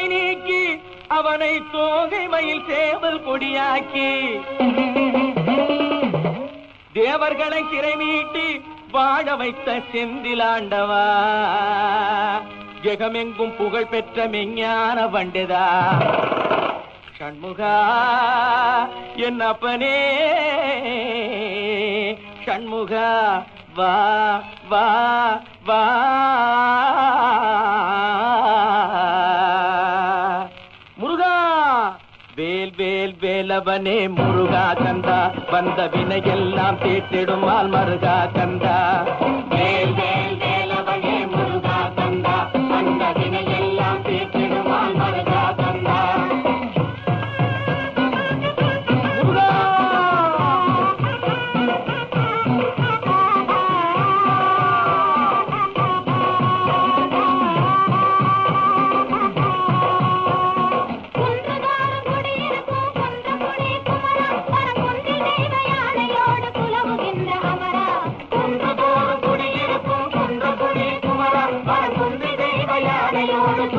அவனை நீக்கி அவனை தோகை மயில் சேவல் கொடியாக்கி. தேவர்களை சிறை மீட்டி வாழ வைத்த செந்திலாண்டவா ஜெகமெங்கும் புகழ் பெற்ற மெஞ்ஞான பண்டிதா ஷண்முகா என் அப்பனே. ஷண்முகா வா வா வா. வேல் வேலவனே முருகா கந்தா வந்த வினையெல்லாம் தீட்டிடுமால் மருகா கந்தா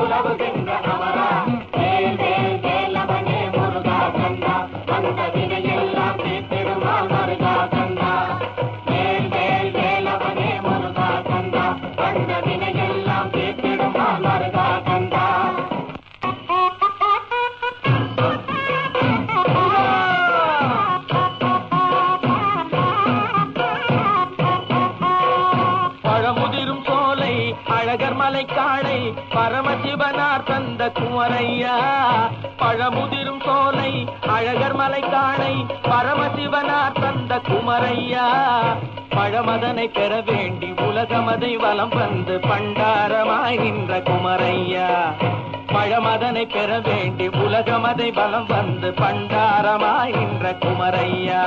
love again. அழகர் மலை காளை பரமசிவனார் தந்த குமரையா. பழமுதிரும் சோலை அழகர் மலை காளை பரமசிவனார் தந்த குமரையா. பழமதனை பெற வேண்டி உலகமதை வலம் வந்து பண்டாரமாகின்ற குமரையா. பழமதனை பெற வேண்டி உலகமதை வலம் வந்து பண்டாரமாகின்ற குமரையா.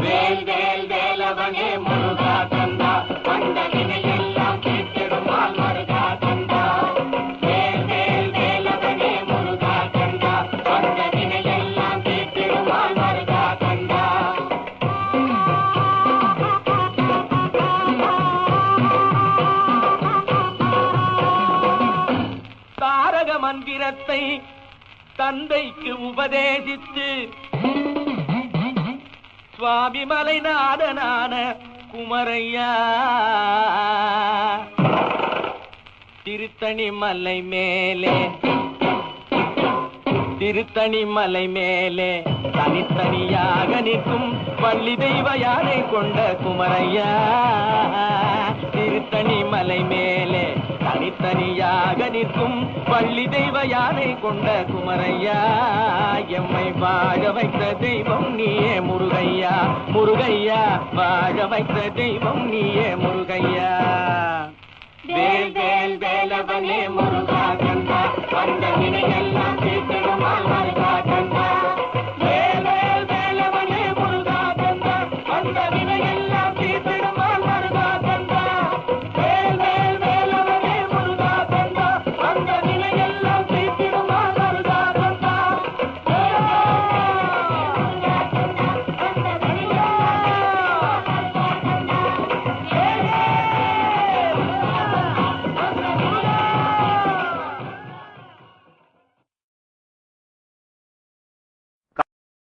வேல்வே மந்திரத்தை தந்தைக்கு உபதேசித்து சுவாமி மலைநாதனான குமரையா. திருத்தணி மலை மேலே திருத்தணி மலை மேலே தனித்தனியாக நிற்கும் பள்ளி தெய்வ யானை கொண்ட குமரையா. திருத்தணி மலை மேலே தனித்தனியாக நிற்கும் பள்ளி தெய்வ யானை கொண்ட குமரையா. எம்மை வாழ வைத்த தெய்வம் நீயே முருகையா. முருகையா வாழ வைத்த தெய்வம் நீயே முருகையா. வேல் வேல் வேலவனே முருகா கந்தா வந்த நினைகள்